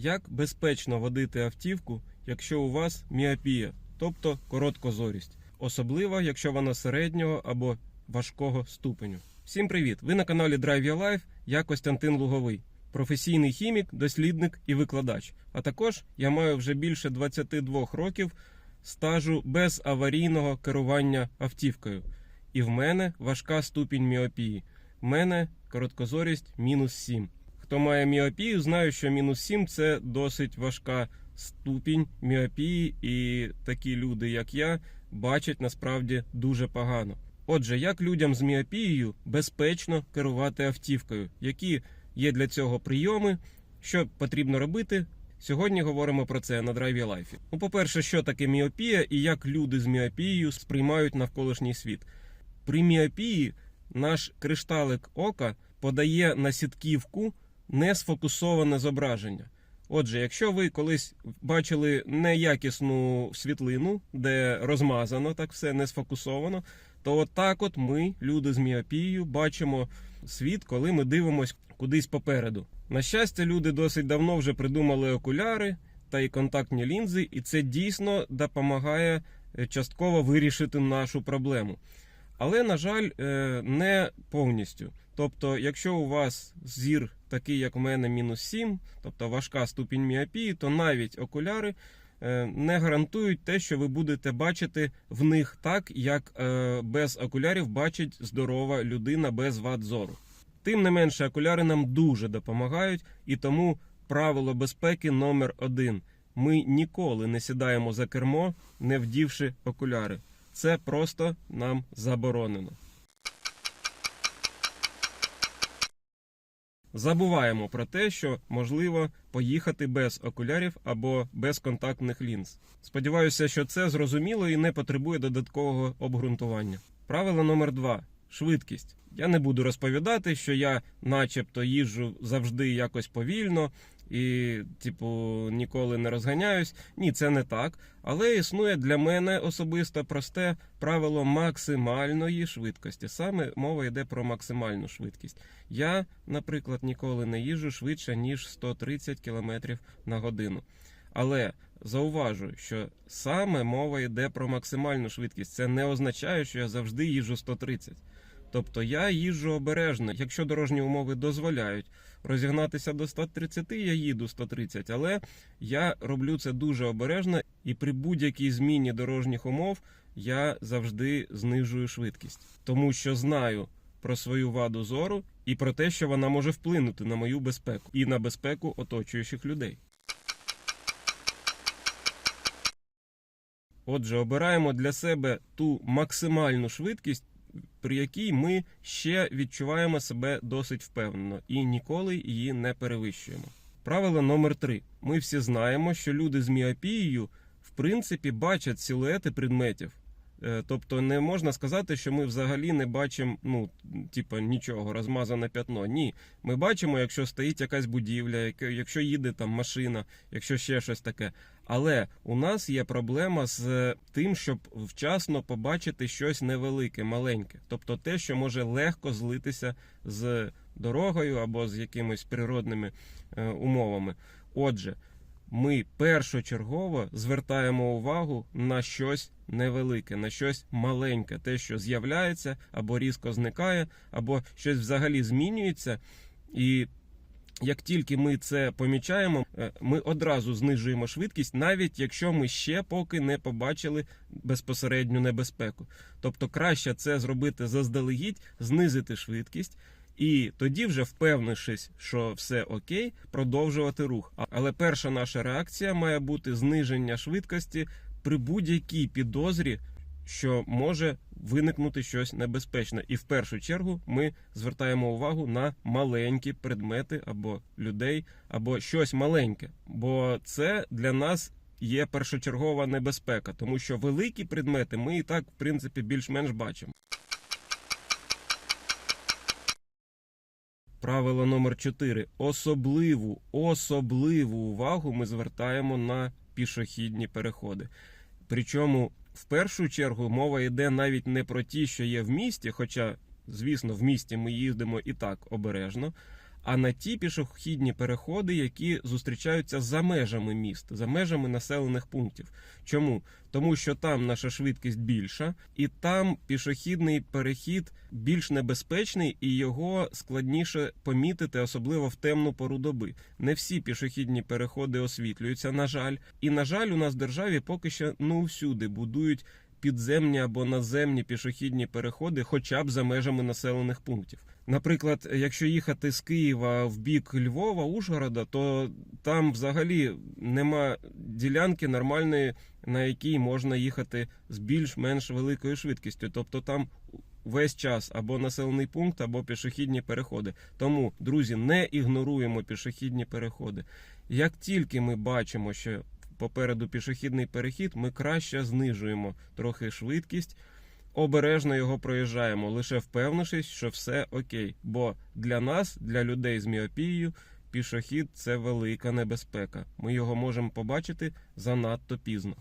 Як безпечно водити автівку, якщо у вас міопія, тобто короткозорість, особливо якщо вона середнього або важкого ступеню. Всім привіт! Ви на каналі Drive Your Life, я Костянтин Луговий, професійний хімік, дослідник і викладач. А також я маю вже більше 22 років стажу без аварійного керування автівкою. І в мене важка ступінь міопії. В мене короткозорість мінус 7. Хто має міопію, знає, що мінус 7 це досить важка ступінь міопії, і такі люди, як я, бачать насправді дуже погано. Отже, як людям з міопією безпечно керувати автівкою, які є для цього прийоми, що потрібно робити? Сьогодні говоримо про це на драйві лайфі. Ну, по-перше, що таке міопія і як люди з міопією сприймають навколишній світ. При міопії наш кришталик ока подає на сітківку несфокусоване зображення. Отже, якщо ви колись бачили неякісну світлину, де розмазано так все не сфокусовано, то от так от ми, люди з міопією, бачимо світ, коли ми дивимося кудись попереду. На щастя, люди досить давно вже придумали окуляри та й контактні лінзи, і це дійсно допомагає е, частково вирішити нашу проблему. Але, на жаль, е, не повністю. Тобто, якщо у вас зір такий, як у мене, мінус 7, тобто важка ступінь міопії, то навіть окуляри е, не гарантують те, що ви будете бачити в них так, як е, без окулярів бачить здорова людина без вад зору. Тим не менше, окуляри нам дуже допомагають, і тому правило безпеки номер один: ми ніколи не сідаємо за кермо, не вдівши окуляри. Це просто нам заборонено. Забуваємо про те, що можливо поїхати без окулярів або без контактних лінз. Сподіваюся, що це зрозуміло і не потребує додаткового обґрунтування. Правило номер два швидкість. Я не буду розповідати, що я, начебто, їжджу завжди якось повільно і, типу, ніколи не розганяюсь. Ні, це не так. Але існує для мене особисто просте правило максимальної швидкості. Саме мова йде про максимальну швидкість. Я, наприклад, ніколи не їжджу швидше, ніж 130 км на годину. Але зауважу, що саме мова йде про максимальну швидкість. Це не означає, що я завжди їжджу 130. Тобто я їжджу обережно, якщо дорожні умови дозволяють розігнатися до 130, я їду 130, але я роблю це дуже обережно, і при будь-якій зміні дорожніх умов я завжди знижую швидкість, тому що знаю про свою ваду зору і про те, що вона може вплинути на мою безпеку і на безпеку оточуючих людей. Отже, обираємо для себе ту максимальну швидкість, при якій ми ще відчуваємо себе досить впевнено і ніколи її не перевищуємо. Правило номер три: ми всі знаємо, що люди з міопією в принципі бачать силуети предметів. Е, Тобто не можна сказати, що ми взагалі не бачимо, ну, типа нічого, розмазане п'ятно. Ні, ми бачимо, якщо стоїть якась будівля, якщо їде там машина, якщо ще щось таке. Але у нас є проблема з тим, щоб вчасно побачити щось невелике, маленьке, тобто те, що може легко злитися з дорогою або з якимись природними е, умовами. Отже, ми першочергово звертаємо увагу на щось невелике, на щось маленьке, те, що з'являється або різко зникає, або щось взагалі змінюється. І як тільки ми це помічаємо, е, ми одразу знижуємо швидкість, навіть якщо ми ще поки не побачили безпосередню небезпеку. Тобто краще це зробити заздалегідь, знизити швидкість. І тоді, вже впевнившись, що все окей, продовжувати рух. Але перша наша реакція має бути зниження швидкості при будь-якій підозрі, що може виникнути щось небезпечне. І в першу чергу ми звертаємо увагу на маленькі предмети або людей, або щось маленьке. Бо це для нас є першочергова небезпека, тому що великі предмети ми і так, в принципі, більш-менш бачимо. Правило номер 4. Особливу, особливу увагу ми звертаємо на пішохідні переходи. Причому в першу чергу мова йде навіть не про ті, що є в місті, хоча, звісно, в місті ми їздимо і так обережно. А на ті пішохідні переходи, які зустрічаються за межами міст, за межами населених пунктів. Чому? Тому що там наша швидкість більша, і там пішохідний перехід більш небезпечний, і його складніше помітити, особливо в темну пору доби. Не всі пішохідні переходи освітлюються, на жаль. І на жаль, у нас в державі поки що ну всюди будують підземні або наземні пішохідні переходи, хоча б за межами населених пунктів. Наприклад, якщо їхати з Києва в бік Львова, Ужгорода, то там взагалі нема ділянки нормальної, на якій можна їхати з більш-менш великою швидкістю. Тобто там весь час або населений пункт, або пішохідні переходи. Тому, друзі, не ігноруємо пішохідні переходи. Як тільки ми бачимо, що попереду пішохідний перехід, ми краще знижуємо трохи швидкість, обережно його проїжджаємо, лише впевнившись, що все окей. Бо для нас, для людей з міопією, пішохід це велика небезпека. Ми його можемо побачити занадто пізно.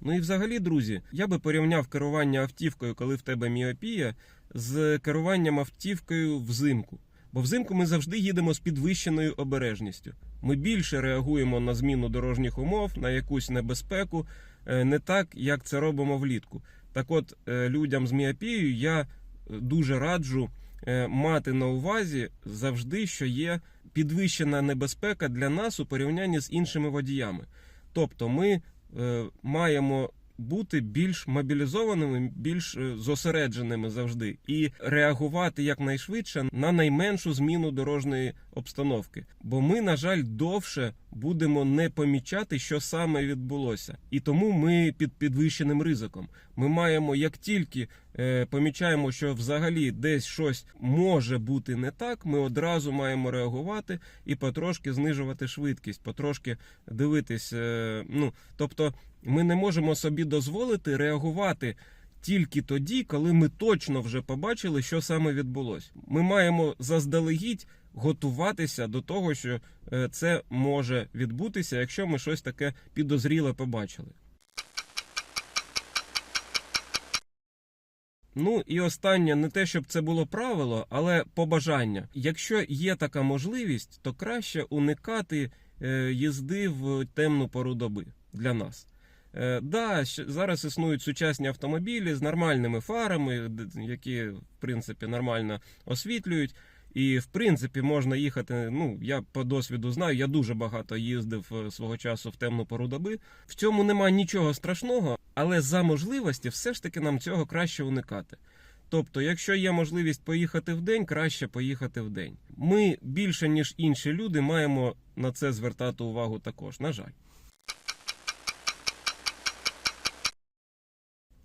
Ну і взагалі, друзі, я би порівняв керування автівкою, коли в тебе міопія, з керуванням автівкою взимку. Бо взимку ми завжди їдемо з підвищеною обережністю. Ми більше реагуємо на зміну дорожніх умов, на якусь небезпеку, е, не так, як це робимо влітку. Так от, е, людям з міопією я е, дуже раджу мати на увазі завжди, що є підвищена небезпека для нас у порівнянні з іншими водіями. Тобто ми маємо бути більш мобілізованими, більш зосередженими завжди і реагувати якнайшвидше на найменшу зміну дорожньої обстановки. Бо ми, на жаль, довше будемо не помічати, що саме відбулося, і тому ми під підвищеним ризиком. Ми маємо, як тільки е, помічаємо, що взагалі десь щось може бути не так, ми одразу маємо реагувати і потрошки знижувати швидкість, потрошки дивитись. Е, ну тобто, ми не можемо собі дозволити реагувати. Тільки тоді, коли ми точно вже побачили, що саме відбулось. Ми маємо заздалегідь готуватися до того, що е, це може відбутися, якщо ми щось таке підозріле побачили. Ну і останнє, не те, щоб це було правило, але побажання. Якщо є така можливість, то краще уникати е, їзди в темну пору доби для нас. Е, да, зараз існують сучасні автомобілі з нормальними фарами, які в принципі нормально освітлюють. І в принципі можна їхати. Ну я по досвіду знаю, я дуже багато їздив е, свого часу в темну пору доби. В цьому нема нічого страшного, але за можливості все ж таки нам цього краще уникати. Тобто, якщо є можливість поїхати в день, краще поїхати в день. Ми більше ніж інші люди маємо на це звертати увагу також. На жаль.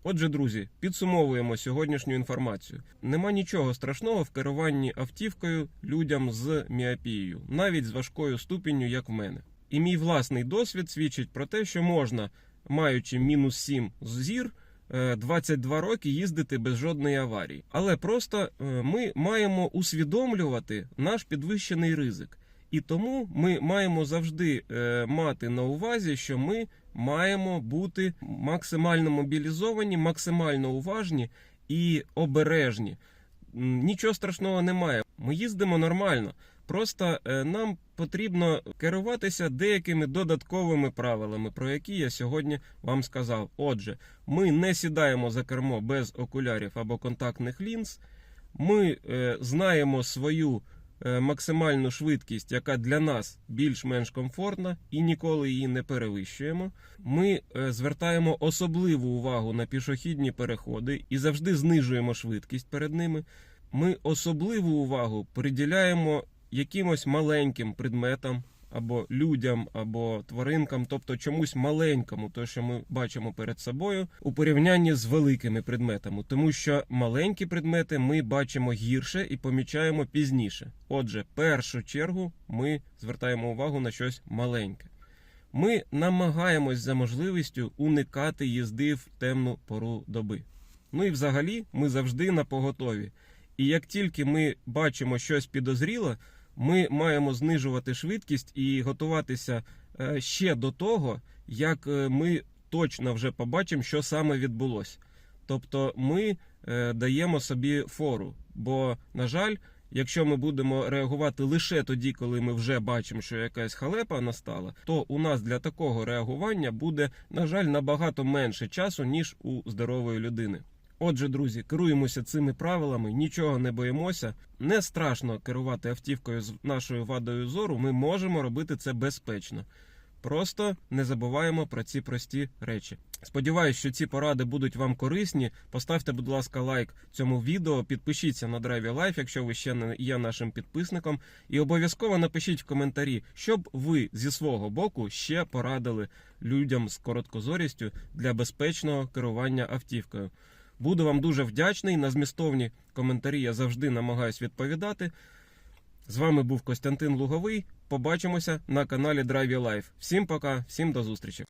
Отже, друзі, підсумовуємо сьогоднішню інформацію. Нема нічого страшного в керуванні автівкою людям з міопією, навіть з важкою ступінню, як в мене. І мій власний досвід свідчить про те, що можна, маючи мінус 7 зір, е, 22 роки їздити без жодної аварії. Але просто е, ми маємо усвідомлювати наш підвищений ризик. І тому ми маємо завжди е, мати на увазі, що ми маємо бути максимально мобілізовані, максимально уважні і обережні. Нічого страшного немає. Ми їздимо нормально. Просто е, нам потрібно керуватися деякими додатковими правилами, про які я сьогодні вам сказав. Отже, ми не сідаємо за кермо без окулярів або контактних лінз. Ми е, знаємо свою максимальну швидкість, яка для нас більш-менш комфортна, і ніколи її не перевищуємо. Ми е, звертаємо особливу увагу на пішохідні переходи і завжди знижуємо швидкість перед ними. Ми особливу увагу приділяємо якимось маленьким предметам. Або людям, або тваринкам, тобто чомусь маленькому, то що ми бачимо перед собою, у порівнянні з великими предметами, тому що маленькі предмети ми бачимо гірше і помічаємо пізніше. Отже, першу чергу ми звертаємо увагу на щось маленьке. Ми намагаємось за можливістю уникати їзди в темну пору доби. Ну і взагалі ми завжди на поготові. І як тільки ми бачимо щось підозріле, ми маємо знижувати швидкість і готуватися е, ще до того, як е, ми точно вже побачимо, що саме відбулося. Тобто ми е, даємо собі фору. Бо, на жаль, якщо ми будемо реагувати лише тоді, коли ми вже бачимо, що якась халепа настала, то у нас для такого реагування буде, на жаль, набагато менше часу, ніж у здорової людини. Отже, друзі, керуємося цими правилами, нічого не боїмося. Не страшно керувати автівкою з нашою вадою зору. Ми можемо робити це безпечно. Просто не забуваємо про ці прості речі. Сподіваюсь, що ці поради будуть вам корисні. Поставте, будь ласка, лайк цьому відео, підпишіться на Drive Life, якщо ви ще не є нашим підписником, і обов'язково напишіть в коментарі, що б ви зі свого боку ще порадили людям з короткозорістю для безпечного керування автівкою. Буду вам дуже вдячний. На змістовні коментарі я завжди намагаюсь відповідати. З вами був Костянтин Луговий. Побачимося на каналі Drive Life. Всім пока, всім до зустрічі.